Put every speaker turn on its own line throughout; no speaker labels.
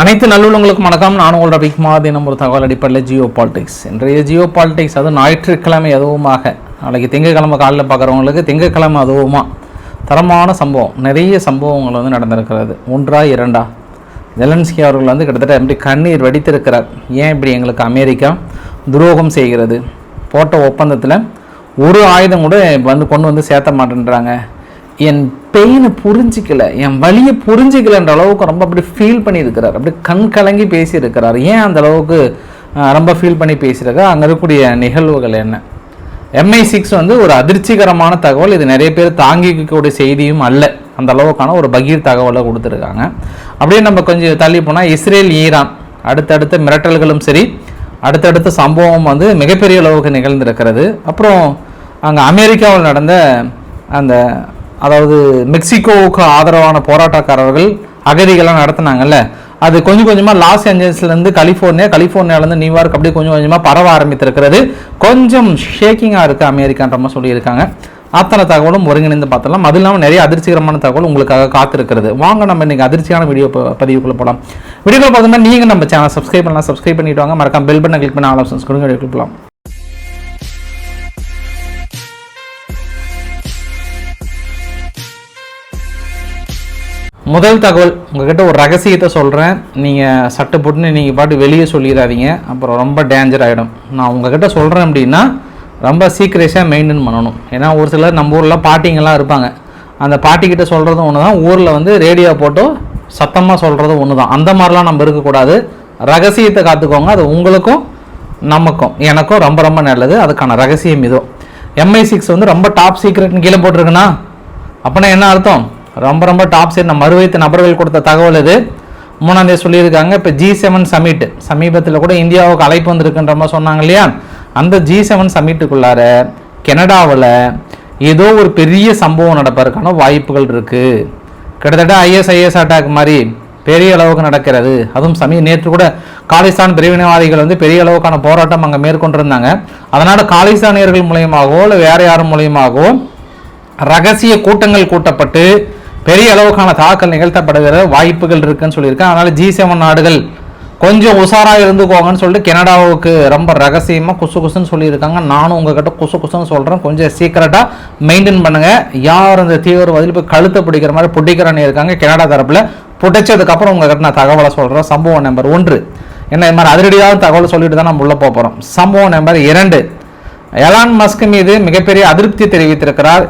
அனைத்து நல்லுள்ளங்களுக்கும் வணக்கம். நான் உங்கள் ரவிக்குமார் தினம் ஒரு தகவல் அடிப்படையில் ஜியோ பாலிடிக்ஸ் இன்றைய ஜியோ பாலிடிக்ஸ் அது ஞாயிற்றுக்கிழமை அதுவுமாக நாளைக்கு திங்கக்கிழமை காலையில் பார்க்குறவங்களுக்கு திங்கக்கிழமை அதுவுமா. தரமான சம்பவம் நிறைய சம்பவங்கள் வந்து நடந்திருக்கிறது. ஒன்றா இரண்டா? ஜெலன்ஸ்கி அவர்கள் வந்து கிட்டத்தட்ட எப்படி கண்ணீர் வெடித்திருக்கிறார்? ஏன் இப்படி எங்களுக்கு அமெரிக்கா துரோகம் செய்கிறது? போட்ட ஒப்பந்தத்தில் ஒரு ஆயுதம் கூட வந்து கொண்டு வந்து சேர்த்த மாட்டேன்றாங்க. என் பெயினை புரிஞ்சிக்கல. என் வழியை புரிஞ்சிக்கலன்ற அளவுக்கு ரொம்ப அப்படி ஃபீல் பண்ணியிருக்கிறார். அப்படி கண் கலங்கி பேசியிருக்கிறார். ஏன் அந்த அளவுக்கு ரொம்ப ஃபீல் பண்ணி பேசியிருக்கார்? அங்கே இருக்கக்கூடிய நிகழ்வுகள் என்ன? எம்ஐ சிக்ஸ் வந்து ஒரு அதிர்ச்சிகரமான தகவல். இது நிறைய பேர் தாங்கிக்கக்கூடிய செய்தியும் அல்ல. அந்த அளவுக்கான ஒரு பகீர் தகவலை கொடுத்துருக்காங்க. அப்படியே நம்ம கொஞ்சம் தள்ளி போனால் இஸ்ரேல் ஈரான் அடுத்தடுத்த மிரட்டல்களும் சரி அடுத்தடுத்த சம்பவம் வந்து மிகப்பெரிய அளவுக்கு நிகழ்ந்திருக்கிறது. அப்புறம் அங்கே அமெரிக்காவில் நடந்த அந்த அதாவது மெக்சிகோவுக்கு ஆதரவான போராட்டக்காரர்கள் அகதிகளாக நடத்துனாங்கல்ல. அது கொஞ்சம் கொஞ்சமாக லாஸ் ஏஞ்சல்ஸ்லேருந்து கலிஃபோர்னியா கலிஃபோர்னியாலேருந்து நியூயார்க் அப்படியே கொஞ்சம் கொஞ்சமாக பரவ ஆரம்பித்திருக்கிறது. கொஞ்சம் ஷேக்கிங்காக இருக்குது அமெரிக்கான்ற மாதிரி சொல்லியிருக்காங்க. அத்தனை தகவலும் ஒருங்கிணைந்து பார்த்தலாம் அது இல்லாமல் நிறைய அதிர்ச்சிகரமான தகவல் உங்களுக்காக காத்திருக்கிறது. வாங்க நம்ம இன்றைக்கி அதிர்ச்சியான வீடியோ பதிவுக்குள்ளே பதிவுக்குள்ள போகலாம் வீடியோக்குள்ள பார்த்தோம்னா நீங்கள் நம்ம சேனல் சப்ஸ்கிரைப் பண்ணலாம். சப்ஸ்கிரைப் பண்ணிவிட்டு வாங்க. மறக்காம பெல் பட்டனை கிளிக் பண்ண ஆலோசன்ஸ் கொடுங்க. வீடியோக்குள்ள போகலாம் முதல் தகவல் உங்ககிட்ட ஒரு ரகசியத்தை சொல்கிறேன் நீங்கள் சட்டை போட்டுன்னு நீங்கள் பாட்டு வெளியே சொல்லிடாதீங்க. அப்புறம் ரொம்ப டேஞ்சர் ஆகிடும் நான் உங்ககிட்ட சொல்கிறேன் அப்படின்னா ரொம்ப சீக்கிரஸாக மெயின்டைன் பண்ணணும். ஏன்னா ஒரு சிலர் நம்ம ஊரில் பாட்டிங்கெல்லாம் இருப்பாங்க. அந்த பாட்டிக்கிட்ட சொல்கிறதும் ஒன்று தான் ஊரில் வந்து ரேடியோ போட்டோ சத்தமாக சொல்கிறதும் ஒன்று தான் அந்த மாதிரிலாம் நம்ம இருக்கக்கூடாது. ரகசியத்தை காத்துக்கோங்க. அது உங்களுக்கும் நமக்கும் எனக்கும் ரொம்ப ரொம்ப நல்லது. அதுக்கான ரகசியம் இதோ. எம்ஐ சிக்ஸ் வந்து ரொம்ப டாப் சீக்ரெட்னு கீழே போட்டிருக்குன்னா அப்படின்னா என்ன அர்த்தம்? ரொம்ப ரொம்ப டாப் சைட் நம்ம மறுவைத்து நபர்கள் கொடுத்த தகவல் இது. மூணாம் தேதி சொல்லியிருக்காங்க இப்போ ஜி செவன் சமிட் சமீபத்தில் கூட இந்தியாவுக்கு அழைப்பு வந்திருக்குன்ற மாதிரி சொன்னாங்க இல்லையா? அந்த ஜி செவன் சமிட்டுக்குள்ளார கனடாவில் ஏதோ ஒரு பெரிய சம்பவம் நடப்பதற்கான வாய்ப்புகள் இருக்குது கிட்டத்தட்ட ஐஎஸ்ஐஎஸ் அட்டாக் மாதிரி பெரிய அளவுக்கு நடக்கிறது. அதுவும் சமீ நேற்று கூட காலிஸ்தான் பிரிவினைவாதிகள் வந்து பெரிய அளவுக்கான போராட்டம் அங்கே மேற்கொண்டிருந்தாங்க. அதனால் காலிஸ்தானியர்கள் மூலியமாகவோ இல்லை வேற யாரும் மூலியமாகவோ ரகசிய கூட்டங்கள் கூட்டப்பட்டு பெரிய அளவுக்கான தாக்கல் நிகழ்த்தப்படுகிற வாய்ப்புகள் இருக்குன்னு சொல்லியிருக்கேன். அதனால் ஜி செவன் நாடுகள் கொஞ்சம் உஷாரா இருந்துக்கோங்கன்னு சொல்லிட்டு கனடாவுக்கு ரொம்ப ரகசியமாக குசு குசுன்னு சொல்லியிருக்காங்க. நானும் உங்ககிட்ட குசு குசுன்னு சொல்கிறேன் கொஞ்சம் சீக்கிரட்டாக மெயின்டைன் பண்ணுங்கள் யார் அந்த தீவிரவாதிகள் இப்போ கழுத்தை பிடிக்கிற மாதிரி பிடிக்கிறான்னு இருக்காங்க கனடா தரப்பில். பிடிச்சதுக்கப்புறம் உங்ககிட்ட நான் தகவலை சொல்கிறேன் சம்பவம் நம்பர் ஒன்று. என்ன இது மாதிரி அதிரடியாக தகவல் சொல்லிட்டு தான் நம்ம உள்ளே போக போகிறோம் சம்பவம் நம்பர் இரண்டு. எலான் மஸ்க் மீது மிகப்பெரிய அதிருப்தி தெரிவித்திருக்கிறார்.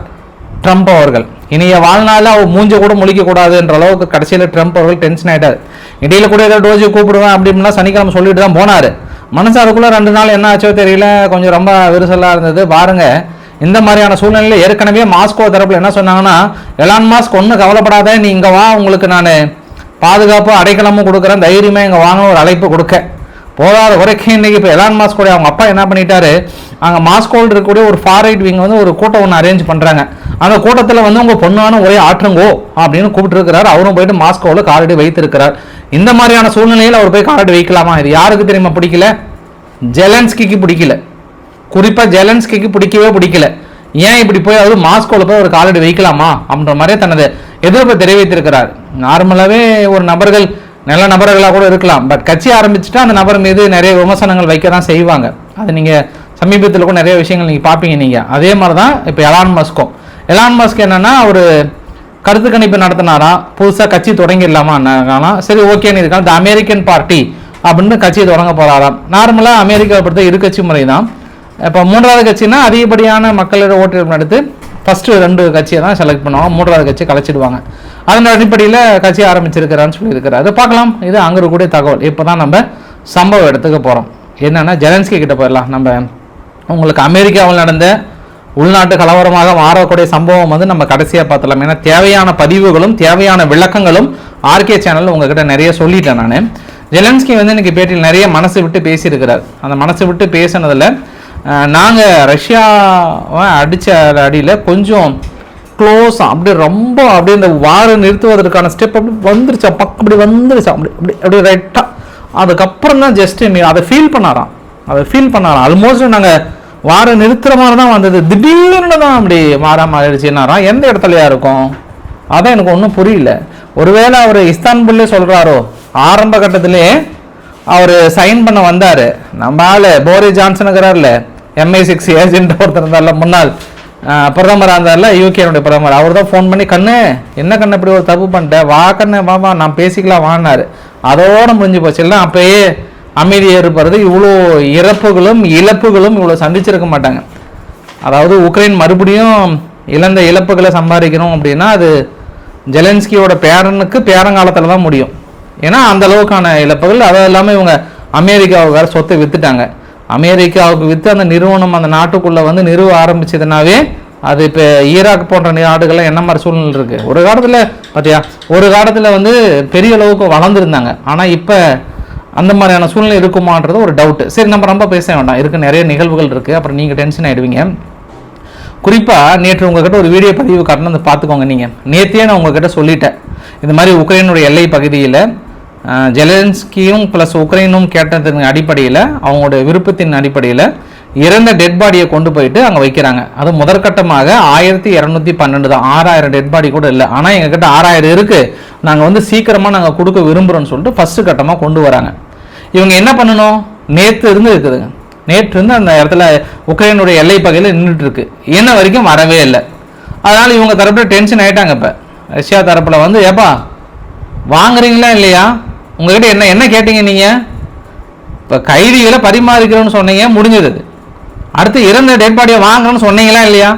ட்ரம்ப் அவர்கள். இனிய வாழ்நாளில் அவர் மூஞ்ச கூட முழிக்கக்கூடாதுன்ற அளவுக்கு கடைசியில் ட்ரம்ப் அவர்கள் டென்ஷன் ஆகிட்டார் இடையில கூட ஏதாவது டோஜி கூப்பிடுவேன் அப்படின்னா சனிக்கிழமை சொல்லிட்டு தான் போனார். மனசாருக்குள்ள ரெண்டு நாள் என்ன ஆச்சோ தெரியல கொஞ்சம் ரொம்ப விரிசலாக இருந்தது. பாருங்க இந்த மாதிரியான சூழ்நிலையில் ஏற்கனவே மாஸ்கோ தரப்பில் என்ன சொன்னாங்கன்னா எலான் மாஸ்க் ஒன்றும் கவலைப்படாத நீ இங்கே வா உங்களுக்கு நான் பாதுகாப்பு அடைக்கலமும் கொடுக்குறேன் தைரியமாக இங்கே வாங்க ஒரு அழைப்பு கொடுக்க. போதாத குறைக்கு இன்னைக்கு இப்போ எலான் மாஸ்கோடைய அவங்க அப்பா என்ன பண்ணிட்டாரு? அங்கே மாஸ்கோவில் இருக்கக்கூடிய ஒரு ஃபாரைட் விங் வந்து ஒரு கூட்டம் ஒன்று அரேஞ்ச் பண்ணுறாங்க அந்த கூட்டத்தில் வந்து உங்கள் பொண்ணான ஒரே ஆற்றுங்கோ அப்படின்னு கூப்பிட்டுருக்கிறார். அவரும் போயிட்டு மாஸ்கோவில் காலடி வைத்திருக்கிறார். இந்த மாதிரியான சூழ்நிலையில் அவர் போய் காலடி வைக்கலாமா? இது யாருக்கு தெரியுமா பிடிக்கல? ஜெலன்ஸ்கிக்கு பிடிக்கல. குறிப்பாக ஜெலன்ஸ்கிக்கு பிடிக்கவே பிடிக்கல. ஏன் இப்படி போய் அவர் மாஸ்கோவில் போய் ஒரு காலடி வைக்கலாமா? அப்படின்ற மாதிரியே தனது எதிர்ப்பை தெரிவித்திருக்கிறார். நார்மலாகவே ஒரு நபர்கள் நல்ல நபர்களாக கூட இருக்கலாம். பட் கட்சி ஆரம்பிச்சுட்டா அந்த நபர் மீது நிறைய விமர்சனங்கள் வைக்க தான் செய்வாங்க. அது நீங்கள் சமீபத்தில் கூட நிறைய விஷயங்கள் நீங்கள் பார்ப்பீங்க நீங்கள் அதே மாதிரி தான் இப்போ எலான் மஸ்கும் எலான் மஸ்க் என்னென்னா ஒரு கருத்து கணிப்பு நடத்தினாராம் புதுசாக கட்சி தொடங்கிடலாமா? சரி ஓகேன்னு இருக்கான். இந்த அமெரிக்கன் பார்ட்டி அப்படின்னு கட்சியை தொடங்க போகிறாராம் நார்மலாக அமெரிக்காவை பொறுத்த இரு கட்சி முறை தான் இப்போ மூன்றாவது கட்சினா அதிகப்படியான மக்களோட ஓட்டு நடத்து ஃபஸ்ட்டு ரெண்டு கட்சியை தான் செலக்ட் பண்ணுவாங்க. மூன்றாவது கட்சியை கலைச்சிடுவாங்க. அதன் அடிப்படையில் கட்சி ஆரம்பிச்சிருக்கிறான்னு சொல்லியிருக்கிறாரு. பார்க்கலாம். இது அங்கே இருக்கக்கூடிய தகவல். இப்போ தான் நம்ம சம்பவ இடத்துக்கு போகிறோம் என்னென்னா ஜெலன்ஸ்கி கிட்ட போயிடலாம். நம்ம உங்களுக்கு அமெரிக்காவில் நடந்த உள்நாட்டு கலவரமாக மாறக்கூடிய சம்பவம் வந்து நம்ம கடைசியாக பார்த்தலாம் ஏன்னா தேவையான பதிவுகளும் தேவையான விளக்கங்களும் ஆர்கே சேனல் உங்ககிட்ட நிறைய சொல்லிட்டேன் நான். ஜெலன்ஸ்கி வந்து இன்னைக்கு பேட்டியில் நிறைய மனசு விட்டு பேசியிருக்கிறார். அந்த மனசு விட்டு பேசினதில் நாங்கள் ரஷ்யாவை அடித்த அடியில் கொஞ்சம் க்ளோஸ் அப்படி ரொம்ப அப்படியே இந்த வார நிறுத்துவதற்கான ஸ்டெப் அப்படி வந்துருச்சா. பக்கம் அப்படி வந்துருச்சா. அப்படி அப்படி அப்படி ரைட்டாக அதுக்கப்புறம் தான் ஜஸ்ட் நீ அதை ஃபீல் பண்ணாராம். அதை ஃபீல் பண்ணாராம். ஆல்மோஸ்ட் நாங்கள் வார நிறுத்துகிற மாதிரி தான் வந்தது. திடீர்னு தான் அப்படி மாற ஆயிடுச்சுன்னாராம் எந்த இடத்துலையா இருக்கும்? அதான் எனக்கு ஒன்றும் புரியல. ஒருவேளை அவர் இஸ்தான்புல்லே சொல்கிறாரோ ஆரம்ப கட்டத்திலே அவர் சைன் பண்ண வந்தார். நம்ம ஆள் போரி ஜான்சன் இருக்கிறார்ல எம்ஐ சிக்ஸ் ஏஜென்ட் ஒருத்தர் இருந்தார்ல முன்னாள். பிரதமராக பிரதமரா இருந்தார்ல யூகேனுடைய பிரதமர். அவர் தான் ஃபோன் பண்ணி கண்ணு என்ன கண்ணு இப்படி ஒரு தப்பு பண்ணிட்டேன் வா கண்ணு வா வா நான் பேசிக்கலாம் வாங்கினார் அதோடு முடிஞ்சு போச்சு. இல்லை அப்பயே அமைதி ஏற்படுறது இவ்வளோ இறப்புகளும் இழப்புகளும் இவ்வளோ சந்திச்சிருக்க மாட்டாங்க. அதாவது உக்ரைன் மறுபடியும் இழந்த இழப்புகளை சம்பாதிக்கணும் அப்படின்னா அது ஜெலன்ஸ்கியோட பேரனுக்கு பேரங்காலத்தில் தான் முடியும். ஏன்னா அந்த அளவுக்கான இழப்புகள் அதை இல்லாமல் இவங்க அமெரிக்காவுக்கு வேற சொத்தை வித்துட்டாங்க. அமெரிக்காவுக்கு விற்று அந்த நிறுவனம் அந்த நாட்டுக்குள்ளே வந்து நிறுவ ஆரம்பிச்சதுனாவே அது இப்போ ஈராக் போன்ற நாடுகள்லாம் என்ன மாதிரி சூழ்நிலை இருக்குது ஒரு காலத்தில் பார்த்தியா ஒரு காலத்தில் வந்து பெரிய அளவுக்கு வளர்ந்துருந்தாங்க. ஆனால் இப்போ அந்த மாதிரியான சூழ்நிலை இருக்குமான்றது ஒரு டவுட் சரி நம்ம ரொம்ப பேச வேண்டாம். இருக்கு நிறைய நிகழ்வுகள் இருக்குது அப்புறம் நீங்கள் டென்ஷன் ஆகிடுவீங்க குறிப்பாக நேற்று உங்ககிட்ட ஒரு வீடியோ பதிவு காட்டணும் அதை பார்த்துக்கோங்க நீங்கள் நேற்றே நான் உங்ககிட்ட சொல்லிட்டேன். இந்த மாதிரி உக்ரைனுடைய எல்லை பகுதியில் ஜெலன்ஸ்கியும் ப்ளஸ் உக்ரைனும் கேட்டதன் அடிப்படையில் அவங்களுடைய விருப்பத்தின் அடிப்படையில் இறந்த டெட் பாடியை கொண்டு போயிட்டு அங்கே வைக்கிறாங்க. அது முதற்கட்டமாக ஆயிரத்தி இரநூத்தி பன்னெண்டு தான். ஆறாயிரம் டெட் பாடி கூட இல்லை. ஆனால் எங்ககிட்ட ஆறாயிரம் இருக்குது நாங்கள் வந்து சீக்கிரமாக நாங்கள் கொடுக்க விரும்புகிறோம்னு சொல்லிட்டு ஃபஸ்ட்டு கட்டமாக கொண்டு வராங்க. இவங்க என்ன பண்ணணும்? நேற்று இருந்து இருக்குதுங்க நேற்று இருந்து அந்த இடத்துல உக்ரைனுடைய எல்லை பகுதியில் நின்றுட்டு இருக்கு. என்ன வரைக்கும் வரவே இல்லை. அதனால் இவங்க தரப்பில் டென்ஷன் ஆகிட்டாங்க இப்போ. ரஷ்யா தரப்பில் வந்து ஏப்பா வாங்குறீங்களா இல்லையா? உங்ககிட்ட என்ன என்ன கேட்டீங்க நீங்கள் இப்போ கைதிகளை பரிமாறிக்கிறோன்னு சொன்னீங்க முடிஞ்சது. அடுத்து இறந்த டெட் பாடியை வாங்கணும்னு சொன்னீங்களா இல்லையா?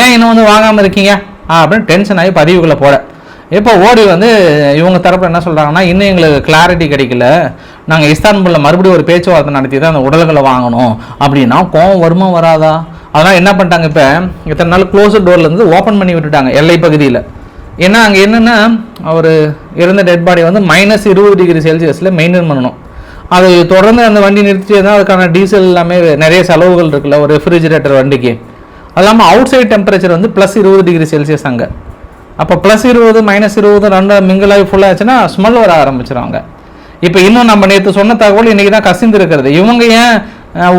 ஏன் இன்னும் வந்து வாங்காமல் இருக்கீங்க? ஆ அப்படின்னு டென்ஷன் ஆகி பதிவுகளை போட. இப்போ ஓடி வந்து இவங்க தரப்பு என்ன சொல்கிறாங்கன்னா இன்னும் எங்களுக்கு கிளாரிட்டி கிடைக்கல. நாங்கள் இஸ்தான்புல்ல மறுபடியும் ஒரு பேச்சுவார்த்தை நடத்தி தான் அந்த உடல்களை வாங்கணும். அப்படின்னா கோவம் வருமா வராதா? அதனால் என்ன பண்ணிட்டாங்க இப்போ? இத்தனை நாள் க்ளோஸ் டோர்லேருந்து ஓப்பன் பண்ணி விட்டுட்டாங்க எல்லை பகுதியில். ஏன்னா அங்கே என்னென்னா அவர் இறந்த டெட் பாடி வந்து மைனஸ் இருபது டிகிரி செல்சியஸில் மெயின்டைன் பண்ணணும். அது தொடர்ந்து அந்த வண்டி நிறுத்தி தான் அதுக்கான டீசல் எல்லாமே நிறைய செலவுகள் இருக்குல்ல ஒரு ரெஃப்ரிஜிரேட்டர் வண்டிக்கு. அது இல்லாமல் அவுட் சைட் டெம்பரேச்சர் வந்து ப்ளஸ் இருபது டிகிரி செல்சியஸ் அங்கே. அப்போ ப்ளஸ் இருபது மைனஸ் இருபது ரெண்டு மிங்கிளாகி ஃபுல்லாக ஆச்சுன்னா ஸ்மெல் வர ஆரம்பிச்சிருவாங்க. இப்போ இன்னும் நம்ம நேற்று சொன்ன தகவல் இன்றைக்கி தான் கசிந்து இருக்கிறது. இவங்க ஏன்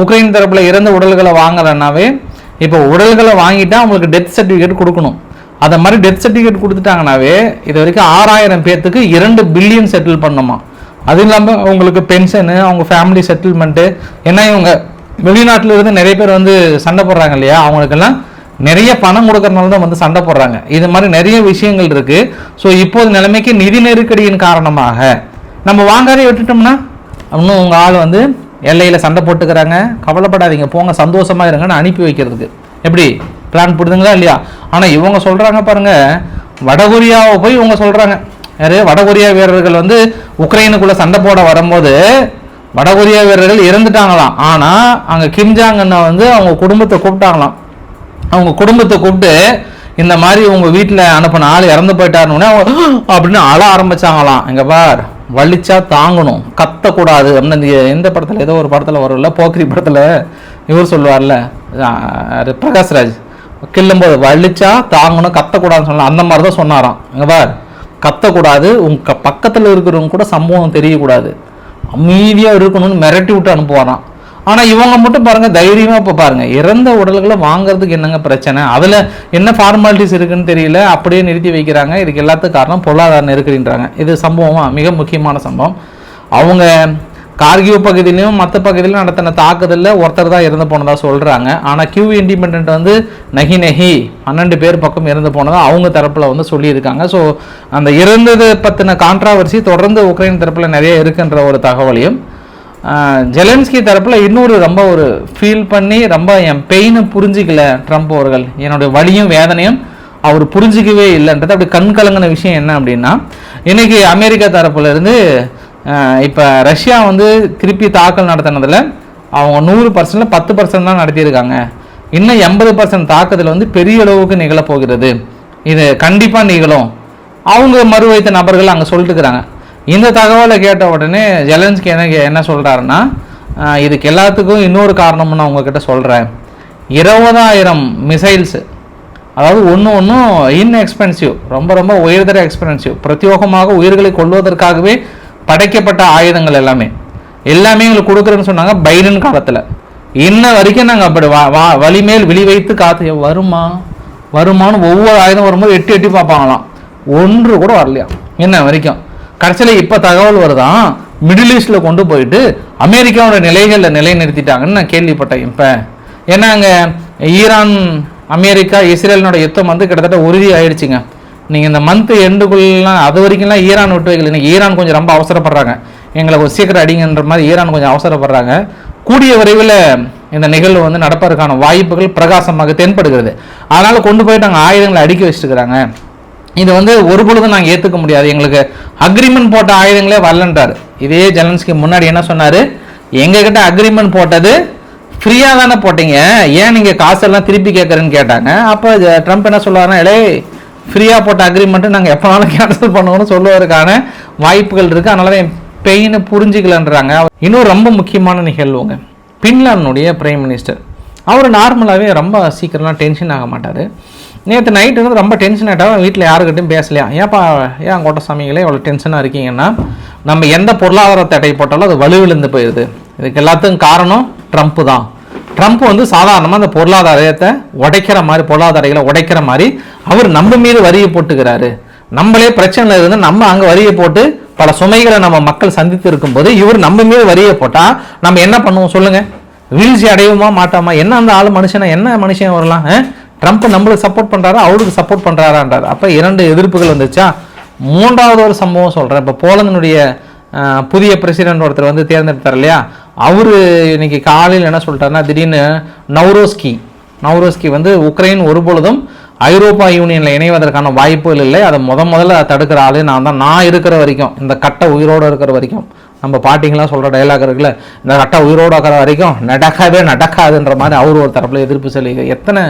உக்ரைன் தரப்பில் இறந்த உடல்களை வாங்கலைன்னாவே இப்போ உடல்களை வாங்கிட்டா அவங்களுக்கு டெத் சர்டிஃபிகேட் கொடுக்கணும். அதை மாதிரி டெத் சர்டிஃபிகேட் கொடுத்துட்டாங்கனாவே இது வரைக்கும் ஆறாயிரம் பேர்த்துக்கு இரண்டு பில்லியன் செட்டில் பண்ணுமா? அது இல்லாமல் அவங்களுக்கு பென்ஷனு அவங்க ஃபேமிலி செட்டில்மெண்ட்டு ஏன்னா இவங்க வெளிநாட்டில் இருந்து நிறைய பேர் வந்து சண்டை போடுறாங்க இல்லையா? அவங்களுக்கெல்லாம் நிறைய பணம் கொடுக்கறனால தான் வந்து சண்டை போடுறாங்க. இது மாதிரி நிறைய விஷயங்கள் இருக்கு. ஸோ இப்போது நிலைமைக்கு நிதி நெருக்கடியின் காரணமாக நம்ம வாங்காதே விட்டுட்டோம்னா இன்னும் உங்கள் ஆள் வந்து எல்லையில் சண்டை போட்டுக்கிறாங்க. கவலைப்படாதீங்க. போங்க சந்தோஷமாக இருங்கன்னு அனுப்பி வைக்கிறதுக்கு. எப்படி? பிளான் போடுதுங்களா இல்லையா? ஆனால் இவங்க சொல்கிறாங்க பாருங்கள் வடகொரியாவை போய் இவங்க சொல்கிறாங்க யாரு? வடகொரியா வீரர்கள் வந்து உக்ரைனுக்குள்ளே சண்டை போட வரும்போது வடகொரியா வீரர்கள் இறந்துட்டாங்களாம். ஆனால் அங்கே கிம்ஜாங் அண்ணா வந்து அவங்க குடும்பத்தை கூப்பிட்டாங்களாம். அவங்க குடும்பத்தை கூப்பிட்டு இந்த மாதிரி உங்கள் வீட்டில் அனுப்பின ஆள் இறந்து போயிட்டாருன்னு அவங்க அப்படின்னு அழ ஆரம்பித்தாங்களாம் இங்கே பார் வலிச்சா தாங்கணும் கத்தக்கூடாது அப்படின்னு இந்த எந்த படத்தில் ஏதோ ஒரு படத்தில் வரும்ல போக்கிரி படத்தில். இவர் சொல்லுவார்ல பிரகாஷ்ராஜ். கிள்ளும்போது வலிச்சா தாங்கணும் கத்தக்கூடாதுன்னு சொல்லலாம் அந்த மாதிரி தான் சொன்னாராம். இங்க பார் கத்தக்கூடாது உங்க பக்கத்தில் இருக்கிறவங்க கூட சம்பவம் தெரியக்கூடாது. அமைதியாக இருக்கணும்னு மிரட்டி விட்டு அனுப்புவாராம். ஆனால் இவங்க மட்டும் பாருங்கள் தைரியமாக இப்போ பாருங்கள் இறந்த உடல்களை வாங்குறதுக்கு என்னங்க பிரச்சனை? அதில் என்ன ஃபார்மாலிட்டிஸ் இருக்குன்னு தெரியல அப்படியே நிறுத்தி வைக்கிறாங்க. இதுக்கு எல்லாத்துக்கும் காரணம் பொருளாதார நெருக்கடின்றாங்க. இது சம்பவமாக மிக முக்கியமான சம்பவம். அவங்க கார்கிவ் பகுதியிலையும் மற்ற பகுதியிலும் நடத்தின தாக்குதலில் ஒருத்தர் தான் இறந்து போனதாக சொல்கிறாங்க ஆனால் கியூ இண்டிபெண்ட் வந்து நகி நகி பன்னெண்டு பேர் பக்கம் இறந்து போனதாக அவங்க தரப்பில் வந்து சொல்லியிருக்காங்க. ஸோ அந்த இறந்தது பற்றின கான்ட்ராவர்சி தொடர்ந்து உக்ரைன் தரப்பில் நிறைய இருக்குன்ற ஒரு தகவலையும் ஜெலன்ஸ்கி தரப்பில் இன்னொரு ரொம்ப ஒரு ஃபீல் பண்ணி ரொம்ப என் பெயினை புரிஞ்சிக்கல ட்ரம்ப் அவர்கள். என்னுடைய வலியும் வேதனையும் அவர் புரிஞ்சிக்கவே இல்லைன்றது. அப்படி கண் கலங்கின விஷயம் என்ன அப்படின்னா இன்னைக்கு அமெரிக்கா தரப்புலேருந்து இப்போ ரஷ்யா வந்து திருப்பி தாக்கல் நடத்தினதில் அவங்க நூறு பர்சன்டில் பத்து பர்சன்ட் தான் நடத்தியிருக்காங்க. இன்னும் எண்பது பர்சன்ட் தாக்குதல் வந்து பெரிய அளவுக்கு நிகழப்போகிறது இது கண்டிப்பாக நிகழும். அவங்க மறு வைத்த நபர்கள் அங்கே சொல்லிட்டுக்கிறாங்க இந்த தகவலை கேட்ட உடனே ஜெலன்ஸ்கி என்ன என்ன சொல்கிறாருன்னா இதுக்கு எல்லாத்துக்கும் இன்னொரு காரணம்னு நான் உங்ககிட்ட சொல்கிறேன் இருபதாயிரம் மிசைல்ஸு அதாவது ஒன்று ஒன்றும் இன்எக்ஸ்பென்சிவ் ரொம்ப ரொம்ப உயர்தர எக்ஸ்பென்சிவ் பிரத்யோகமாக உயிர்களை கொள்வதற்காகவே படைக்கப்பட்ட ஆயுதங்கள் எல்லாமே. எல்லாமே எங்களுக்கு கொடுக்குறேன்னு சொன்னாங்க பைடன் காலத்தில். இன்ன வரைக்கும் நாங்கள் அப்படி வா வா வலிமேல் விழி வைத்து காத்து வருமா? வருமானு ஒவ்வொரு ஆயுதம் வரும்போது எட்டி எட்டி பார்ப்பாங்களாம். ஒன்று கூட வரலையா? என்ன வரைக்கும். கடைசியில் இப்போ தகவல் வருதான் மிடில் ஈஸ்டில் கொண்டு போயிட்டு அமெரிக்காவோட நிலைகளில் நிலைநிறுத்திட்டாங்கன்னு நான் கேள்விப்பட்டேன் இப்போ. ஏன்னா அங்கே ஈரான் அமெரிக்கா இஸ்ரேலினோட யுத்தம் வந்து கிட்டத்தட்ட உறுதி ஆயிடுச்சுங்க நீங்கள் இந்த மந்த் எண்டுக்குள்ளலாம் அது வரைக்கும்லாம் ஈரான் விட்டு வைக்கல. இன்னைக்கு ஈரான் கொஞ்சம் ரொம்ப அவசரப்படுறாங்க. எங்களை கொஞ்சம் சீக்கிரம் அடிங்கன்ற மாதிரி ஈரான் கொஞ்சம் அவசரப்படுறாங்க. கூடிய விரைவில் இந்த நிகழ்வு வந்து நடப்பதற்கான வாய்ப்புகள் பிரகாசமாக தென்படுகிறது. அதனால் கொண்டு போயிட்டு அங்கே ஆயுதங்களை அடுக்கி வச்சுருக்கிறாங்க. இது வந்து ஒரு பொழுதும் நாங்கள் ஏற்றுக்க முடியாது. எங்களுக்கு அக்ரிமெண்ட் போட்ட ஆயுதங்களே வரலன்றார். இதே ஜெலன்ஸ்கி முன்னாடி என்ன சொன்னார்? எங்ககிட்ட அக்ரிமெண்ட் போட்டது ஃப்ரீயாக தானே போட்டீங்க. ஏன் நீங்கள் காசெல்லாம் திருப்பி கேட்குறேன்னு கேட்டாங்க. அப்போ ட்ரம்ப் என்ன சொல்லுவாருன்னா இலே ஃப்ரீயாக போட்ட அக்ரிமெண்ட்டு நாங்கள் எப்போனாலும் கேன்சல் பண்ணுவோம்னு சொல்லுவதற்கான வாய்ப்புகள் இருக்குது அதனால தான் பெயினை புரிஞ்சிக்கலன்றாங்க. இன்னும் ரொம்ப முக்கியமான நிகழ்வுங்க. பின்லாந்துடைய பிரைம் மினிஸ்டர் அவர் நார்மலாகவே ரொம்ப சீக்கிரம்லாம் டென்ஷன் ஆக மாட்டார். நேற்று நைட்டு வந்து ரொம்ப டென்ஷன் ஆகிட்டா வீட்டில் யாருக்கிட்டையும் பேசலையா? ஏன்ப்பா ஏன் கோட்டசாமிகளே இவ்வளோ டென்ஷனாக இருக்கீங்கன்னா நம்ம எந்த பொருளாதார தடை போட்டாலும் அது வலுவிழுந்து போயிடுது இதுக்கு எல்லாத்துக்கும் காரணம் ட்ரம்ப்பு தான். ட்ரம்ப் வந்து சாதாரணமாக அந்த பொருளாதாரத்தை உடைக்கிற மாதிரி பொருளாதாரங்களை உடைக்கிற மாதிரி அவர் நம்ம மீது வரியை போட்டுக்கிறாரு. நம்மளே பிரச்சனையில் இருந்து நம்ம அங்கே வரியை போட்டு பல சுமைகளை நம்ம மக்கள் சந்தித்து இருக்கும்போது இவர் நம்ம மீது வரியை போட்டால் நம்ம என்ன பண்ணுவோம் சொல்லுங்கள் வீழ்ச்சி அடையுமா மாட்டாமா? என்ன அந்த ஆள் மனுஷனா? என்ன மனுஷன் வரலாம் ட்ரம்ப் நம்மளுக்கு சப்போர்ட் பண்ணுறாரா அவருக்கு சப்போர்ட் பண்ணுறாரான்றார் அப்போ இரண்டு எதிர்ப்புகள் வந்துச்சா மூன்றாவது ஒரு சம்பவம் சொல்கிறேன் இப்போ போலந்தினுடைய புதிய பிரசிடென்ட் ஒருத்தர் வந்து தேர்ந்தெடுத்தார் இல்லையா? அவரு இன்னைக்கு காலையில் என்ன சொல்லிட்டாருன்னா திடீர்னு நவ்ரோஸ்கி நவ்ரோஸ்கி வந்து உக்ரைன் ஒருபொழுதும் ஐரோப்பா யூனியனில் இணைவதற்கான வாய்ப்புகள் இல்லை. அதை முத முதல்ல தடுக்கிற ஆளு நான் தான். நான் இருக்கிற வரைக்கும் இந்த கட்டை உயிரோடு இருக்கிற வரைக்கும் நம்ம பாட்டிங்களாம் சொல்கிற டைலாக் இருக்குல்ல இந்த கட்டை உயிரோடு இருக்கிற வரைக்கும் நடக்கவே நடக்காதுன்ற மாதிரி அவர் ஒரு தரப்பில் எதிர்ப்பு செலுக எத்தனை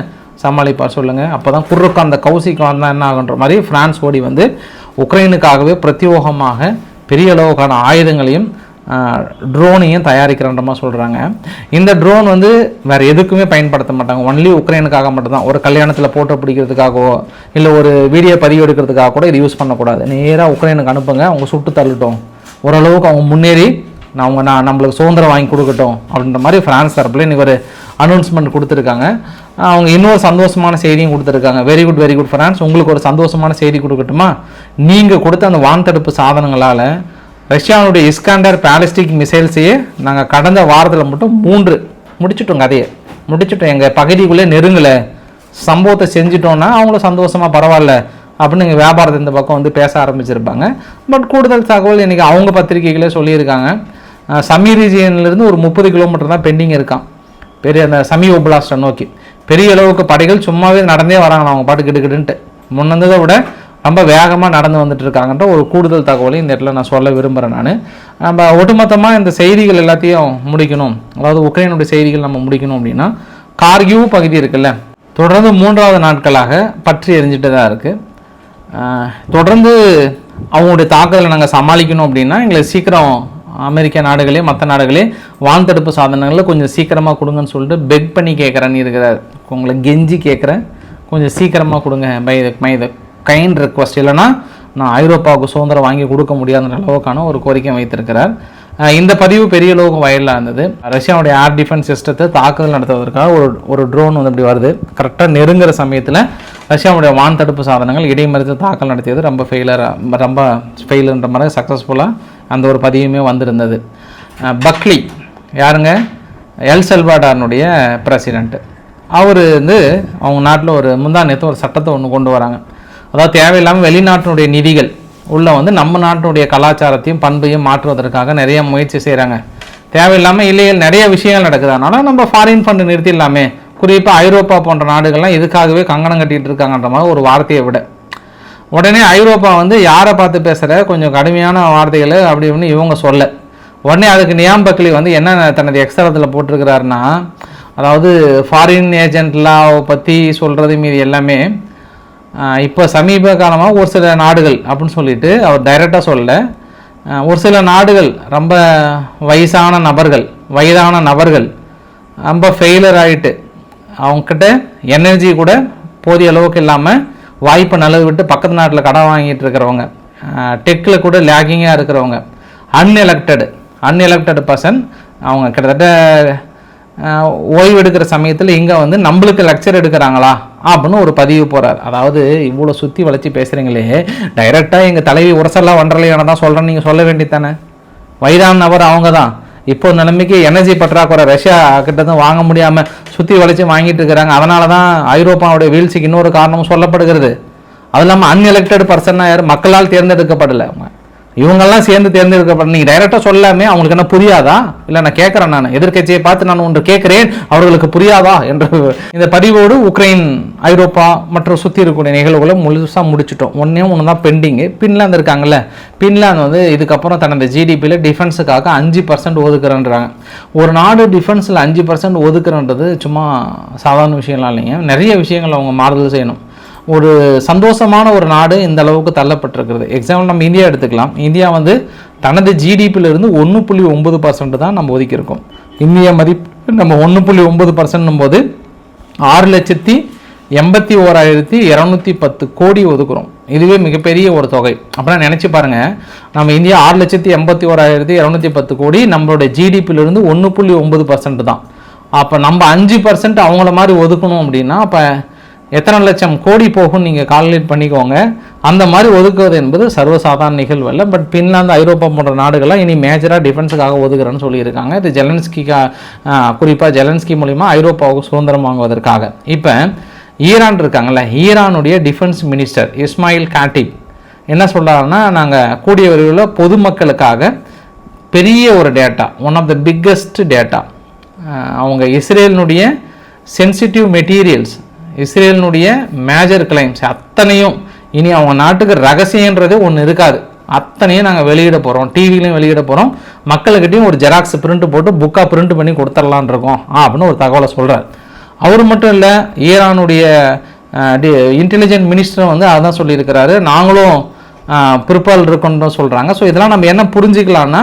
சமாளிப்பார் சொல்லுங்கள் அப்போ தான் குறுக்கு அந்த கௌசிக்கு வந்தால் என்ன ஆகுன்ற மாதிரி ஃப்ரான்ஸ் ஓடி வந்து உக்ரைனுக்காகவே பிரத்யோகமாக பெரிய அளவுக்கான ஆயுதங்களையும் ட்ரோனையும் தயாரிக்கிறன்ற மாதிரி சொல்கிறாங்க இந்த ட்ரோன் வந்து வேறு எதுக்குமே பயன்படுத்த மாட்டாங்க. ஒன்லி உக்ரைனுக்காக மட்டும்தான். ஒரு கல்யாணத்தில் ஃபோட்டோ பிடிக்கிறதுக்காகவோ இல்லை ஒரு வீடியோ பதிவு எடுக்கிறதுக்காக கூட இது யூஸ் பண்ணக்கூடாது. நேராக உக்ரைனுக்கு அனுப்புங்க. அவங்க சுட்டு தள்ளட்டும். ஓரளவுக்கு அவங்க முன்னேறி நான் அவங்க நான் நம்மளுக்கு சுதந்திரம் வாங்கி கொடுக்கட்டும் அப்படின்ற மாதிரி ஃப்ரான்ஸ் தரப்பில் இன்றைக்கி ஒரு அனௌன்ஸ்மெண்ட் கொடுத்துருக்காங்க. அவங்க இன்னொரு சந்தோஷமான செய்தியும் கொடுத்துருக்காங்க. Very good very good France உங்களுக்கு ஒரு சந்தோஷமான செய்தி கொடுக்கட்டுமா? நீங்கள் கொடுத்த அந்த வான்தடுப்பு சாதனங்களால் ரஷ்யாவுடைய இஸ்காண்டர் பேலிஸ்டிக் மிசைல்ஸையே நாங்கள் கடந்த வாரத்தில் மட்டும் மூன்று முடிச்சிட்டோம் கதையை முடிச்சிட்டோம். எங்கள் பகுதிக்குள்ளே நெருங்கலை. சம்பவத்தை செஞ்சிட்டோன்னா அவங்களும் சந்தோஷமாக பரவாயில்ல அப்படின்னு எங்கள் வியாபாரத்தை இந்த பக்கம் வந்து பேச ஆரம்பிச்சிருப்பாங்க. பட் கூடுதல் தகவல் இன்றைக்கி அவங்க பத்திரிகைகளே சொல்லியிருக்காங்க. சமி ரீஜியன்லேருந்து ஒரு முப்பது கிலோமீட்டர் தான் பெண்டிங் இருக்கான் பெரிய அந்த சமி ஒபலாஸ்டை நோக்கி. பெரிய அளவுக்கு படைகள் சும்மாவே நடந்தே வராங்க. அவங்க பாட்டு கிட்டுக்கிட்டுன்ட்டு முன்னந்ததை விட ரொம்ப வேகமாக நடந்து வந்துட்டு இருக்காங்கன்ற ஒரு கூடுதல் தகவலையும் இந்த இடத்துல நான் சொல்ல விரும்புகிறேன் நான். நம்ம ஒட்டுமொத்தமாக இந்த செய்திகள் எல்லாத்தையும் முடிக்கணும். அதாவது உக்ரைனுடைய செய்திகள் நம்ம முடிக்கணும் அப்படின்னா கார்கியூ பகுதி இருக்குல்ல தொடர்ந்து மூன்றாவது நாட்களாக பற்றி எரிஞ்சிட்டு தான் இருக்குது தொடர்ந்து அவங்களுடைய தாக்குதலை நாங்கள் சமாளிக்கணும் அப்படின்னா எங்களை சீக்கிரம் அமெரிக்க நாடுகளே மற்ற நாடுகளே வான் தடுப்பு சாதனங்களை கொஞ்சம் சீக்கிரமாக கொடுங்கன்னு சொல்லிட்டு பெக் பண்ணி கேட்குறேன்னு இருக்கிறார். உங்களை கெஞ்சி கேட்குறேன் கொஞ்சம் சீக்கிரமாக கொடுங்க பை மைதக். கைண்ட் ரெக்வஸ்ட் இல்லைன்னா நான் ஐரோப்பாவுக்கு சுதந்திரம் வாங்கி கொடுக்க முடியாதுன்ற அளவுக்கான ஒரு கோரிக்கை வைத்திருக்கிறார். இந்த பதிவு பெரிய அளவுக்கு வயலில் இருந்தது. ரஷ்யாவுடைய ஏர் டிஃபென்ஸ் சிஸ்டத்தை தாக்குதல் நடத்துவதற்காக ஒரு ஒரு ட்ரோன் வந்து இப்படி வருது. கரெக்டாக நெருங்குற சமயத்தில் ரஷ்யாவுடைய வான் தடுப்பு சாதனங்கள் இடைமறித்து தாக்கல் நடத்தியது ரொம்ப ஃபெயிலராக ரொம்ப ஃபெயிலுன்ற மாதிரி சக்ஸஸ்ஃபுல்லாக அந்த ஒரு பதிவுமே வந்திருந்தது. பக்லி யாருங்க? எல் செல்வாடார்னுடைய பிரசிடென்ட்டு அவர் வந்து அவங்க நாட்டில் ஒரு முந்தா நேற்று ஒரு சட்டத்தை ஒன்று கொண்டு வராங்க. அதாவது தேவையில்லாமல் வெளிநாட்டினுடைய நிதிகள் உள்ள வந்து நம்ம நாட்டினுடைய கலாச்சாரத்தையும் பண்பையும் மாற்றுவதற்காக நிறைய முயற்சி செய்கிறாங்க தேவையில்லாமல் இல்லையில் நிறைய விஷயங்கள் நடக்குது. அதனால நம்ம ஃபாரின் ஃபண்டு நிறுத்திடலாமே. குறிப்பாக ஐரோப்பா போன்ற நாடுகள்லாம் இதுக்காகவே கங்கணம் கட்டிகிட்டு இருக்காங்கன்ற மாதிரி ஒரு வார்த்தையை விட. உடனே ஐரோப்பா வந்து யாரை பார்த்து பேசுகிற கொஞ்சம் கடுமையான வார்த்தைகளை அப்படி இப்படின்னு இவங்க சொல்ல. உடனே அதுக்கு நியாம் பக்லி வந்து என்ன தனது எக்ஸ்தலத்தில் போட்டிருக்கிறாருன்னா அதாவது ஃபாரின் ஏஜென்ட்லாம் பற்றி சொல்கிறது மீது எல்லாமே இப்போ சமீப காலமாக ஒரு சில நாடுகள் அப்படின்னு சொல்லிட்டு அவர் டைரெக்டாக சொல்ல ஒரு சில நாடுகள் ரொம்ப வயசான நபர்கள் வயதான நபர்கள் ரொம்ப ஃபெயிலர் ஆகிட்டு அவங்கக்கிட்ட எனர்ஜி கூட போதிய அளவுக்கு இல்லாமல் வாய்ப்பை நல்லது விட்டு பக்கத்து நாட்டில் கடன் வாங்கிட்டு இருக்கிறவங்க டெக்கில் கூட லேகிங்காக இருக்கிறவங்க அன்எலெக்டடு அன்எலெக்டட் பர்சன் அவங்க கிட்டத்தட்ட ஓய்வு எடுக்கிற சமயத்தில் இங்கே வந்து நம்மளுக்கு லெக்சர் எடுக்கிறாங்களா அப்படின்னு ஒரு பதிவு போகிறார் அதாவது இவ்வளோ சுற்றி வளைச்சி பேசுகிறீங்களே டைரெக்டாக எங்கள் தலைவி உரசெல்லாம் ஒன்றலையான தான் சொல்கிறேன்னு நீங்கள் சொல்ல வேண்டியதானே வயதான நபர் அவங்க தான் இப்போ நிலைமைக்கு எனர்ஜி பற்றாக்குறை ரஷ்யா கிட்ட தான் வாங்க முடியாமல் சுற்றி வளைச்சி வாங்கிட்டு இருக்கிறாங்க. அதனால தான் ஐரோப்பாவுடைய வீழ்ச்சிக்கு இன்னொரு காரணமும் சொல்லப்படுகிறது. அது இல்லாமல் அன்எலெக்டட் பர்சனாக யார் மக்களால் தேர்ந்தெடுக்கப்படலை. இவங்கெல்லாம் சேர்ந்து தேர்ந்தெடுக்கப்பட நீங்கள் டைரெக்டாக சொல்லாமே அவங்களுக்கு என்ன புரியாதா? இல்லை நான் கேட்குறேன் நான். எதிர்க்கட்சியை பார்த்து நான் ஒன்று கேட்குறேன் அவர்களுக்கு புரியாதா? என்று இந்த பதிவோடு உக்ரைன் ஐரோப்பா மற்றும் சுற்றி இருக்கக்கூடிய நிகழ்வுகளை முழுசாக முடிச்சிட்டோம். ஒன்றே ஒன்று தான் பெண்டிங்கு. பின்லாந்து இருக்காங்கல்ல. பின்லாந்து வந்து இதுக்கப்புறம் தனது ஜிடிபியில் டிஃபென்ஸுக்காக அஞ்சு பர்சன்ட் ஒதுக்குறேன்றாங்க. ஒரு நாடு டிஃபென்ஸில் அஞ்சு பர்சன்ட் ஒதுக்குறன்றது சும்மா சாதாரண விஷயம்லாம் இல்லைங்க. நிறைய விஷயங்கள் அவங்க மாறுதல் செய்யணும். ஒரு சந்தோஷமான ஒரு நாடு இந்த அளவுக்கு தள்ளப்பட்டிருக்கிறது. எக்ஸாம்பிள் நம்ம இந்தியா எடுத்துக்கலாம். இந்தியா வந்து தனது ஜிடிபியிலிருந்து ஒன்று புள்ளி ஒன்பது பர்சன்ட் தான் நம்ம ஒதுக்கியிருக்கோம். இந்திய மதிப்பு நம்ம ஒன்று புள்ளி ஒன்பது பர்சன்ட்னும் போது ஆறு லட்சத்தி எண்பத்தி ஓராயிரத்தி இரநூத்தி பத்து கோடி ஒதுக்குறோம். இதுவே மிகப்பெரிய ஒரு தொகை. அப்படின்னா நினச்சி பாருங்கள் நம்ம இந்தியா ஆறு லட்சத்தி எண்பத்தி ஓராயிரத்தி இரநூத்தி பத்து கோடி நம்மளுடைய ஜிடிபியிலிருந்து ஒன்று புள்ளி ஒன்பது பர்சன்ட் தான். அப்போ நம்ம அஞ்சு பர்சன்ட் அவங்கள மாதிரி ஒதுக்கணும் அப்படின்னா அப்போ எத்தனை லட்சம் கோடி போகும் நீங்கள் கால்குலேட் பண்ணிக்கோங்க. அந்த மாதிரி ஒதுக்குவது என்பது சர்வசாதாரண நிகழ்வு அல்ல. பட் பின்லாந்து ஐரோப்பா போன்ற நாடுகள்லாம் இனி மேஜராக டிஃபென்ஸுக்காக ஒதுக்குறேன்னு சொல்லியிருக்காங்க. இது ஜெலன்ஸ்கிக்கா குறிப்பாக ஜெலன்ஸ்கி மூலிமா ஐரோப்பாவுக்கு சுதந்திரம் வாங்குவதற்காக. இப்போ ஈரான் இருக்காங்கல்ல ஈரானுடைய டிஃபென்ஸ் மினிஸ்டர் இஸ்மாயில் காட்டிப் என்ன சொல்கிறாருன்னா நாங்கள் கூடிய விரைவில் பொதுமக்களுக்காக பெரிய ஒரு data one of the biggest data அவங்க இஸ்ரேலினுடைய சென்சிட்டிவ் மெட்டீரியல்ஸ் இஸ்ரேலினுடைய மேஜர் கிளைம்ஸ் அத்தனையும் இனி அவங்க நாட்டுக்கு ரகசியன்றது ஒன்று இருக்காது. அத்தனையும் நாங்கள் வெளியிட போகிறோம் டிவிலையும் வெளியிட போகிறோம் மக்கள்கிட்டையும் ஒரு ஜெராக்ஸ் பிரிண்ட் போட்டு புக்காக பிரிண்ட் பண்ணி கொடுத்துடலான் இருக்கோம். அப்படின்னு ஒரு தகவலை சொல்கிறார் அவர் மட்டும் இல்லை ஈரானுடைய இன்டெலிஜென்ட் மினிஸ்டர் வந்து அதான் சொல்லியிருக்கிறாரு. நாங்களும் பிற்பால் இருக்கோன்னு சொல்கிறாங்க ஸோ இதெல்லாம் நம்ம என்ன புரிஞ்சுக்கலான்னா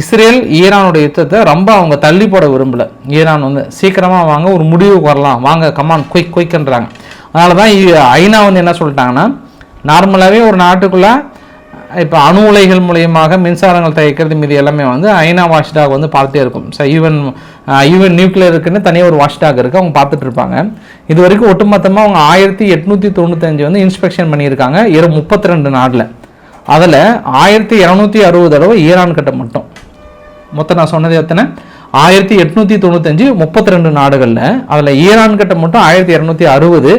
இஸ்ரேல் ஈரானுடைய யுத்தத்தை ரொம்ப அவங்க தள்ளி போட விரும்பல. ஈரான் வந்து சீக்கிரமாக வாங்க ஒரு முடிவுக்கு வரலாம். வாங்க கமான் குயிக் குயிக்ன்றாங்க அதனால தான் ஐநா வந்து என்ன சொல்லிட்டாங்கன்னா நார்மலாகவே ஒரு நாட்டுக்குள்ளே இப்போ அணு உலைகள் மூலியமாக மின்சாரங்கள் தயாரிக்கிறது மீது எல்லாமே வந்து ஐநா வாஷ்டாக் வந்து பார்த்துட்டே இருக்கும். ஸோ ஈவன் ஈவன் நியூக்ளியருக்குன்னு தனியாக ஒரு வாஷ்டாக் இருக்குது அவங்க பார்த்துட்டு இருப்பாங்க. இது வரைக்கும் ஒட்டுமொத்தமாக அவங்க ஆயிரத்தி எட்நூற்றி தொண்ணூத்தஞ்சு வந்து இன்ஸ்பெக்ஷன் பண்ணியிருக்காங்க. இரு முப்பத்தி ரெண்டு நாட்டில் அதில் ஆயிரத்தி இரநூத்தி அறுபது தடவை ஈரான் கிட்ட மட்டும். மொத்தம் நான் சொன்னது எத்தனை? ஆயிரத்தி எட்நூற்றி தொண்ணூத்தஞ்சு முப்பத்தி ரெண்டு நாடுகளில் அதில் ஈரான் கிட்ட மட்டும் ஆயிரத்தி இரநூத்தி அறுபது.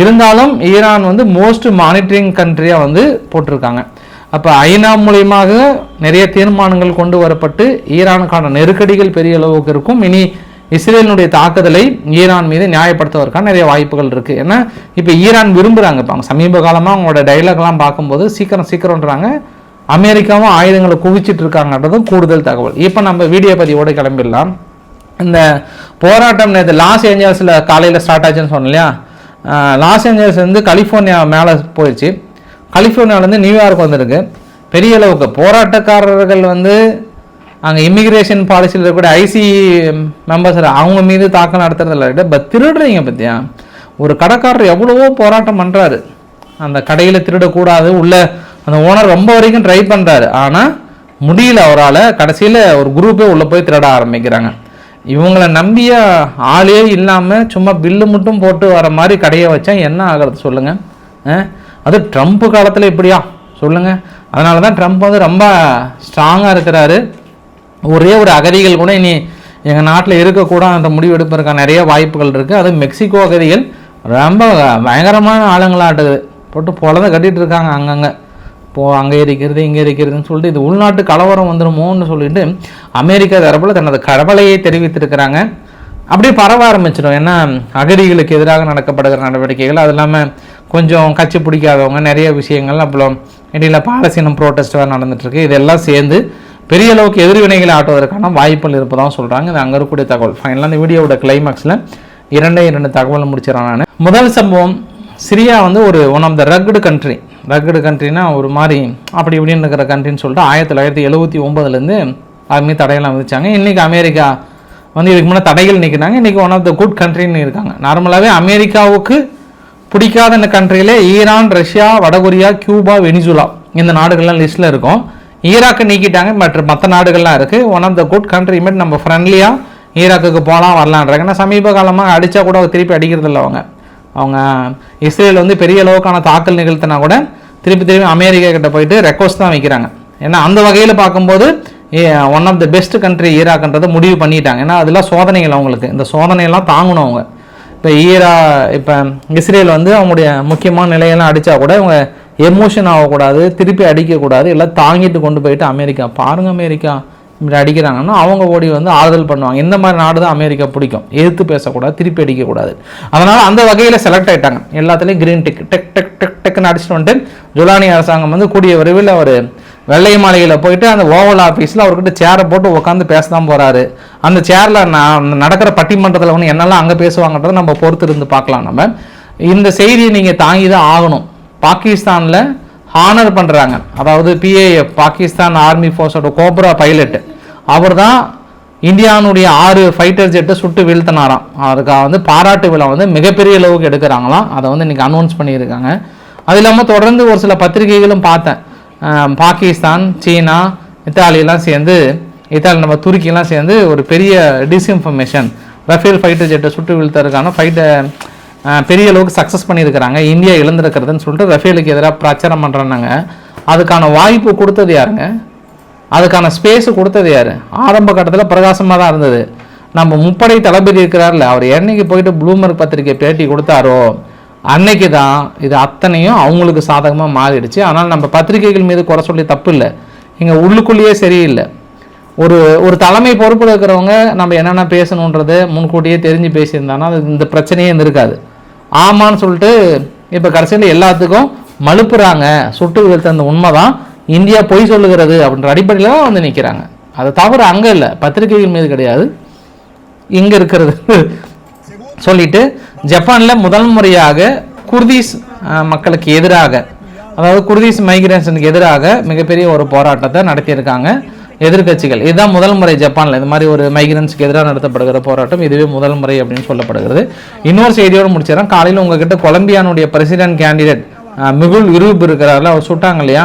இருந்தாலும் ஈரான் வந்து மோஸ்ட் மானிட்டரிங் கண்ட்ரியாக வந்து போட்டிருக்காங்க. அப்போ ஐநா மூலியமாக நிறைய தீர்மானங்கள் கொண்டு வரப்பட்டு ஈரானுக்கான நெருக்கடிகள் பெரிய அளவுக்கு இருக்கும். இனி இஸ்ரேலினுடைய தாக்குதலை ஈரான் மீது நியாயப்படுத்துவதற்கான நிறைய வாய்ப்புகள் இருக்குது ஏன்னா இப்போ ஈரான் விரும்புகிறாங்க இப்போ அவங்க சமீப காலமாக அவங்களோட டைலாக்லாம் பார்க்கும்போது சீக்கிரம் சீக்கிரம்ன்றாங்க. அமெரிக்காவும் ஆயுதங்களை குவிச்சிட்டு இருக்காங்கன்றதும் கூடுதல் தகவல். இப்போ நம்ம வீடியோ பதிவோடு கிளம்பிடலாம். இந்த போராட்டம் நேற்று லாஸ் ஏஞ்சல்ஸில் காலையில் ஸ்டார்ட் ஆச்சுன்னு சொன்னேன் இல்லையா? லாஸ் ஏஞ்சல்ஸ் வந்து கலிஃபோர்னியா மேலே போயிடுச்சு. கலிஃபோர்னியாவிலேருந்து நியூயார்க் வந்திருக்கு. பெரிய அளவுக்கு போராட்டக்காரர்கள் வந்து அங்கே இமிக்ரேஷன் பாலிசியில் இருக்கக்கூடிய ஐசி மெம்பர்ஸ் அவங்க மீது தாக்கம் நடத்துறதில்ல. பட் திருடுறீங்க பார்த்தியா ஒரு கடைக்காரர் எவ்வளவோ போராட்டம் பண்ணுறாரு அந்த கடையில் திருடக்கூடாது உள்ள அந்த ஓனர் ரொம்ப வரைக்கும் ட்ரை பண்ணுறாரு ஆனால் முடியல அவரால். கடைசியில் ஒரு குரூப்பே உள்ளே போய் திருட ஆரம்பிக்கிறாங்க. இவங்கள நம்பிய ஆளே இல்லாமல் சும்மா பில்லு மட்டும் போட்டு வர மாதிரி கடையை வச்சா என்ன ஆகிறது சொல்லுங்கள் அது ட்ரம்ப் காலத்தில் இப்படியா? சொல்லுங்கள் அதனால தான் ட்ரம்ப் வந்து ரொம்ப ஸ்ட்ராங்காக இருக்கிறாரு. ஒரே ஒரு அகதிகள் கூட இனி எங்கள் நாட்டில் இருக்கக்கூடாது அந்த முடிவு எடுப்பதற்கான நிறைய வாய்ப்புகள் இருக்குது அது மெக்சிகோ அகதிகள் ரொம்ப பயங்கரமான ஆளுங்களாட்டுது. போட்டு பொழந்த கட்டிகிட்டு இருக்காங்க அங்கங்கே. இப்போது அங்கே இருக்கிறது இங்கே இருக்கிறதுன்னு சொல்லிட்டு இது உள்நாட்டு கலவரம் வந்துடுமோன்னு சொல்லிட்டு அமெரிக்கா தரப்பில் தனது கவலையை தெரிவித்திருக்கிறாங்க. அப்படியே பரவ ஆரம்பிச்சிடும். ஏன்னா அகதிகளுக்கு எதிராக நடக்கப்படுகிற நடவடிக்கைகள் அது இல்லாமல் கொஞ்சம் கட்சி பிடிக்காதவங்க நிறைய விஷயங்கள் அப்புறம் இடையில பாலசீனம் ப்ரோட்டஸ்ட் வேறு நடந்துட்டுருக்கு இதெல்லாம் சேர்ந்து பெரிய அளவுக்கு எதிர்வினைகளை ஆட்டுவதற்கான வாய்ப்புகள் இருப்பதாக சொல்கிறாங்க இது அங்கே இருக்கக்கூடிய தகவல். ஃபைனலாக இந்த வீடியோவோட கிளைமேக்ஸில் இரண்டே இரண்டு தகவல் முடிச்சிடறேன் நான். முதல் சம்பவம் சிரியா வந்து ஒரு one of the rugged country rugged கண்ட்ரினா ஒரு மாதிரி அப்படி இப்படின்னு இருக்கிற கண்ட்ரின்னு சொல்லிட்டு ஆயிரத்தி தொள்ளாயிரத்தி எழுபத்தி ஒம்பதுலேருந்து அது தடையெல்லாம் விதிச்சாங்க. இன்றைக்கி அமெரிக்கா வந்து இதுக்கு முன்னே தடைகள் நிற்கிறாங்க இன்றைக்கி ஒன் ஆஃப் த குட் கண்ட்ரின்னு இருக்காங்க. நார்மலாகவே அமெரிக்காவுக்கு பிடிக்காத இந்த கண்ட்ரியிலே ஈரான் ரஷ்யா வடகொரியா கியூபா வெனிசுலா இந்த நாடுகள்லாம் லிஸ்ட்டில் இருக்கும். ஈராக்கை நீக்கிட்டாங்க மற்ற மற்ற நாடுகள்லாம் இருக்குது one of the good country mat நம்ம ஃப்ரெண்ட்லியாக ஈராக்குக்கு போகலாம் வரலான்றாங்க ஏன்னா சமீப காலமாக அடித்தா கூட திருப்பி அடிக்கிறதில்ல அவங்க. அவங்க இஸ்ரேல் வந்து பெரிய அளவுக்கான தாக்கல் நிகழ்த்தினா கூட திருப்பி திருப்பி அமெரிக்கா கிட்ட போயிட்டு ரெக்வஸ்ட் தான் வைக்கிறாங்க. ஏன்னா அந்த வகையில் பார்க்கும்போது one of the best country ஈராக்ன்றதை முடிவு பண்ணிட்டாங்க. ஏன்னா அதெல்லாம் சோதனைகள் அவங்களுக்கு. இந்த சோதனையெல்லாம் தாங்கணும் அவங்க. இப்போ ஈரா இப்போ இஸ்ரேல் வந்து அவங்களுடைய முக்கியமான நிலையெல்லாம் அடித்தா கூட இவங்க எமோஷன் ஆகக்கூடாது திருப்பி அடிக்கக்கூடாது எல்லாம் தாங்கிட்டு கொண்டு போயிட்டு அமெரிக்கா. பாருங்க அமெரிக்கா இப்படி அடிக்கிறாங்கன்னா அவங்க ஓடி வந்து ஆறுதல் பண்ணுவாங்க. இந்த மாதிரி நாடு தான் அமெரிக்கா பிடிக்கும். எதிர்த்து பேசக்கூடாது திருப்பி அடிக்கக்கூடாது. அதனால் அந்த வகையில் செலக்ட் ஆயிட்டாங்க. எல்லாத்துலேயும் கிரீன் டெக் டெக் டெக் டெக் டெக்னு அடிச்சுட்டு வந்துட்டு ஜுலானி அரசாங்கம் வந்து கூடிய விரைவில் அவர் வெள்ளை மாளிகையில் போயிட்டு அந்த ஓவல் ஆஃபீஸில் அவர்கிட்ட சேரை போட்டு உட்காந்து பேச தான் போகிறாரு அந்த சேரில் நான் நடக்கிற பட்டிமன்றத்தில் வந்து என்னெல்லாம் அங்கே பேசுவாங்கன்றதை நம்ம பொறுத்து இருந்து பார்க்கலாம் நம்ம. இந்த செய்தியை நீங்கள் தாங்கி தான் ஆகணும். பாகிஸ்தானில் ஹானர் பண்ணுறாங்க அதாவது பிஏஎஃப் பாகிஸ்தான் ஆர்மி ஃபோர்ஸோட கோப்ரா பைலட் அவர் தான் இந்தியானுடைய ஆறு ஃபைட்டர் ஜெட்டை சுட்டு வீழ்த்தினாராம். அதுக்காக வந்து பாராட்டு விழா வந்து மிகப்பெரிய அளவுக்கு எடுக்கிறாங்களாம். அதை வந்து இன்றைக்கி அனௌன்ஸ் பண்ணியிருக்காங்க. அது இல்லாமல் தொடர்ந்து ஒரு சில பத்திரிகைகளும் பார்த்தேன். பாகிஸ்தான் சீனா இத்தாலியெல்லாம் சேர்ந்து இத்தாலி நம்ம துருக்கியெல்லாம் சேர்ந்து ஒரு பெரிய டிஸ்இன்ஃபர்மேஷன் ரஃபேல் ஃபைட்டர் ஜெட்டை சுட்டு வீழ்த்தறதுக்கான ஃபைட்டை பெரிய அளவுக்கு சக்ஸஸ் பண்ணியிருக்கிறாங்க. இந்தியா இழந்திருக்கிறதுன்னு சொல்லிட்டு ரஃபேலுக்கு எதிராக பிரச்சாரம் பண்ணுறாங்க அதுக்கான வாய்ப்பு கொடுத்தது யாருங்க? அதுக்கான ஸ்பேஸ் கொடுத்தது யார்? ஆரம்ப கட்டத்தில் பிரகாசமாக தான் இருந்தது. நம்ம முப்படை தளபதி இருக்கிறார்ல அவர் என்னைக்கு போயிட்டு ப்ளூமர்க் பத்திரிக்கை பேட்டி கொடுத்தாரோ அன்னைக்கு தான் இது அத்தனையும் அவங்களுக்கு சாதகமாக மாறிடுச்சு. ஆனால் நம்ம பத்திரிகைகள் மீது குறை சொல்லி தப்பு இல்லை. இங்கே உள்ளுக்குள்ளேயே சரியில்லை. ஒரு ஒரு தலைமை பொறுப்பில் இருக்கிறவங்க நம்ம என்னென்ன பேசணுன்றது முன்கூட்டியே தெரிஞ்சு பேசியிருந்தாங்கன்னா அது இந்த பிரச்சனையே இருந்திருக்காது. ஆமான்னு சொல்லிட்டு இப்போ கடைசியில் எல்லாத்துக்கும் மழுப்புறாங்க. சுட்டு வீழ்த்த அந்த உண்மை தான் இந்தியா பொய் சொல்லுகிறது அப்படின்ற அடிப்படையில் தான் வந்து நிற்கிறாங்க அது தவிர அங்கே இல்லை. பத்திரிகைகள் மீது கிடையாது. இங்கே இருக்கிறது. சொல்லிட்டு ஜப்பானில் முதல் முறையாக குர்தீஸ் மக்களுக்கு எதிராக அதாவது குர்தீஸ் மைக்ரேஷனுக்கு எதிராக மிகப்பெரிய ஒரு போராட்டத்தை நடத்தியிருக்காங்க. எதிர்க்கட்சிகள் இதுதான் முதல் முறை ஜப்பானில் இந்த மாதிரி ஒரு மைக்ரன்ஸ்க்கு எதிராக நடத்தப்படுகிற போராட்டம். இதுவே முதல் முறை அப்படின்னு சொல்லப்படுகிறது. இன்னொரு செய்தியோடு முடிச்சிடறேன் காலையில் உங்ககிட்ட கொலம்பியானுடைய பிரசிடென்ட் கேண்டிடேட் மிகுல் இருப் இருக்கிறாரில் அவர் சுட்டாங்க இல்லையா?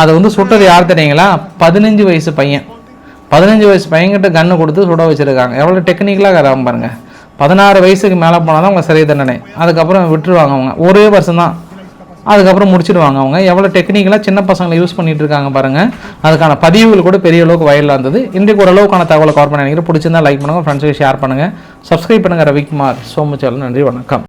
அதை வந்து சுட்டது யார் தெரியுங்களா? பதினஞ்சு வயசு பையன். பதினஞ்சு வயசு பையன்கிட்ட கன்று கொடுத்து சுட வச்சுருக்காங்க. எவ்வளோ டெக்னிக்கலாக கராம பாருங்கள் பதினாறு வயசுக்கு மேலே போனால் தான் அவங்க சிறை தண்டனை. அதுக்கப்புறம் விட்டுருவாங்க அவங்க. ஒரே வருஷம் தான். அதுக்கப்புறம் முடிச்சிடுவாங்க அவங்க. எவ்வளோ டெக்னிக்கலாக சின்ன பசங்களை யூஸ் பண்ணிட்டு இருக்காங்க பாருங்கள் அதுக்கான பதிவுகள் கூட பெரிய அளவுக்கு வயலில் இருந்தது. இன்றைக்கு ஓரளவுக்கான தகவலை கவர் பண்ண நினைக்கிறேன் பிடிச்சிருந்தா லைக் பண்ணுங்கள் ஃப்ரெண்ட்ஸுக்கு ஷேர் பண்ணுங்கள் சப்ஸ்கிரைப் பண்ணுங்கள் ரவிக்குமார். சோமுச்சாலும் நன்றி வணக்கம்.